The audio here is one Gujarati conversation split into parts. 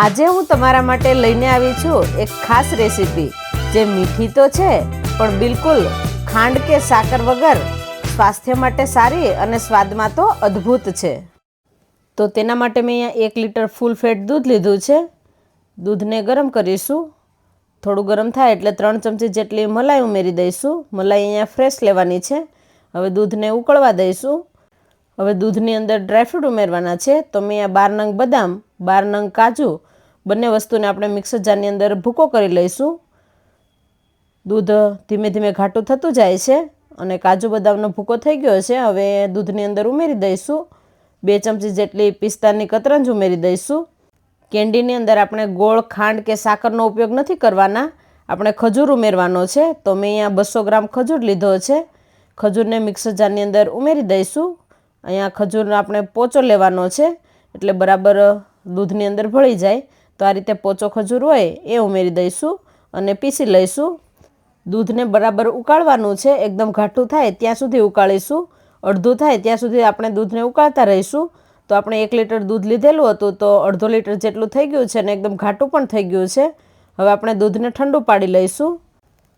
આજે હું તમારા માટે લઈને આવી છું એક ખાસ રેસીપી. જે મીઠી તો છે, પણ બિલકુલ ખાંડ કે સાકર વગર સ્વાસ્થ્ય માટે સારી અને સ્વાદમાં તો અદ્ભુત છે. તો તેના માટે મેં અહીંયા એક લીટર ફૂલ ફેટ દૂધ લીધું છે. દૂધને ગરમ કરીશું. થોડું ગરમ થાય એટલે ત્રણ ચમચી જેટલી મલાઈ ઉમેરી દઈશું. મલાઈ અહીંયા ફ્રેશ લેવાની છે. હવે દૂધને ઉકળવા દઈશું. હવે દૂધની અંદર ડ્રાયફ્રૂટ ઉમેરવાના છે. તો મેં આ બાર નંગ બદામ, બાર નંગ કાજુ બંને વસ્તુને આપણે મિક્સર જારની અંદર ભૂકો કરી લઈશું. દૂધ ધીમે ધીમે ઘાટું થતું જાય છે અને કાજુ બદામનો ભૂકો થઈ ગયો છે. હવે દૂધની અંદર ઉમેરી દઈશું. બે ચમચી જેટલી પિસ્તાની કતરંજ ઉમેરી દઈશું. કેન્ડીની અંદર આપણે ગોળ, ખાંડ કે સાકરનો ઉપયોગ નથી કરવાના. આપણે ખજૂર ઉમેરવાનો છે. તો મેં અહીંયા બસો ગ્રામ ખજૂર લીધો છે. ખજૂરને મિક્સર જારની અંદર ઉમેરી દઈશું. અહીંયા ખજૂરનો આપણે પોચો લેવાનો છે. એટલે બરાબર દૂધની અંદર ભળી જાય. તો આ રીતે પોચો ખજૂર હોય એ ઉમેરી દઈશું અને પીસી લઈશું. દૂધને બરાબર ઉકાળવાનું છે, એકદમ ઘાટું થાય ત્યાં સુધી ઉકાળીશું. અડધું થાય ત્યાં સુધી આપણે દૂધને ઉકાળતા રહીશું. તો આપણે એક લીટર દૂધ લીધેલું હતું તો અડધો લીટર જેટલું થઈ ગયું છે અને એકદમ ઘાટું પણ થઈ ગયું છે. હવે આપણે દૂધને ઠંડુ પાડી લઈશું.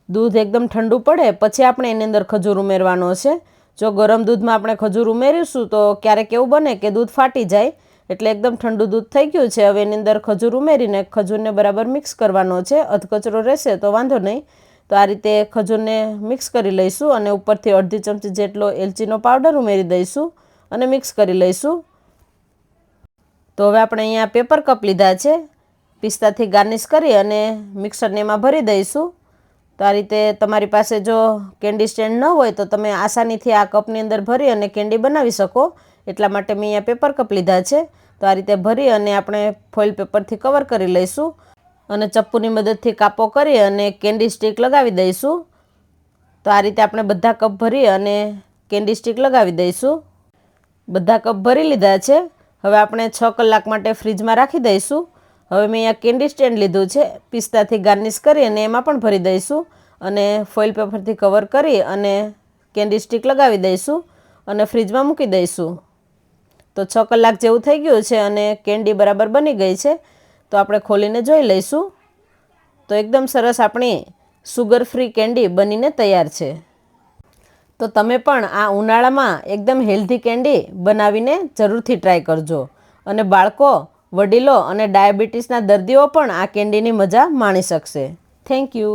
દૂધ એકદમ ઠંડુ પડે, પછી આપણે એની અંદર ખજૂર ઉમેરવાનો છે. જો ગરમ દૂધમાં આપણે ખજૂર ઉમેરીશું તો ક્યારેક એવું બને કે દૂધ ફાટી જાય એટલે એકદમ ઠંડુ દૂધ થઈ ગયું છે. હવે એની અંદર ખજૂર ઉમેરીને ખજૂરને બરાબર મિક્સ કરવાનો છે. અધકચરો રહેશે તો વાંધો નહીં. તો આ રીતે ખજૂરને મિક્સ કરી લઈશું અને ઉપરથી અડધી ચમચી જેટલો એલચીનો પાવડર ઉમેરી દઈશું અને મિક્સ કરી લઈશું. તો હવે આપણે અહીંયા પેપર કપ લીધા છે. પિસ્તાથી ગાર્નિશ કરી અને મિક્સરને એમાં ભરી દઈશું. તો આ રીતે તમારી પાસે જો કેન્ડી સ્ટેન્ડ ન હોય તો તમે આસાનીથી આ કપની અંદર ભરી અને કેન્ડી બનાવી શકો. એટલા માટે મેં અહીંયા પેપર કપ લીધા છે. તો આ રીતે ભરી અને આપણે ફોઇલ પેપરથી કવર કરી લઈશું. અને ચપ્પુની મદદથી કાપો કરી અને કેન્ડી સ્ટિક લગાવી દઈશું. તો આ રીતે આપણે બધા કપ ભરી અને કેન્ડી સ્ટિક લગાવી દઈશું. બધા કપ ભરી લીધા છે. હવે આપણે છ કલાક માટે ફ્રીજમાં રાખી દઈશું. હવે મેં અહીંયા કેન્ડી સ્ટેન્ડ લીધું છે. પિસ્તાથી ગાર્નિશ કરી અને એમાં પણ ભરી દઈશું. અને ફોઇલ પેપરથી કવર કરી અને કેન્ડી સ્ટિક લગાવી દઈશું. અને ફ્રીજમાં મૂકી દઈશું. તો છ કલાક જેવું થઈ ગયું છે અને કેન્ડી બરાબર બની ગઈ છે, તો આપણે ખોલીને જોઈ લઈશું. તો એકદમ સરસ આપણી સુગર ફ્રી કેન્ડી બનીને તૈયાર છે. તો તમે પણ આ ઉનાળામાં એકદમ હેલ્ધી કેન્ડી બનાવીને જરૂરથી ટ્રાય કરજો. અને બાળકો, વડીલો અને ડાયાબિટીસના દર્દીઓ પણ આ કેન્ડીની મજા માણી શકશે. Thank you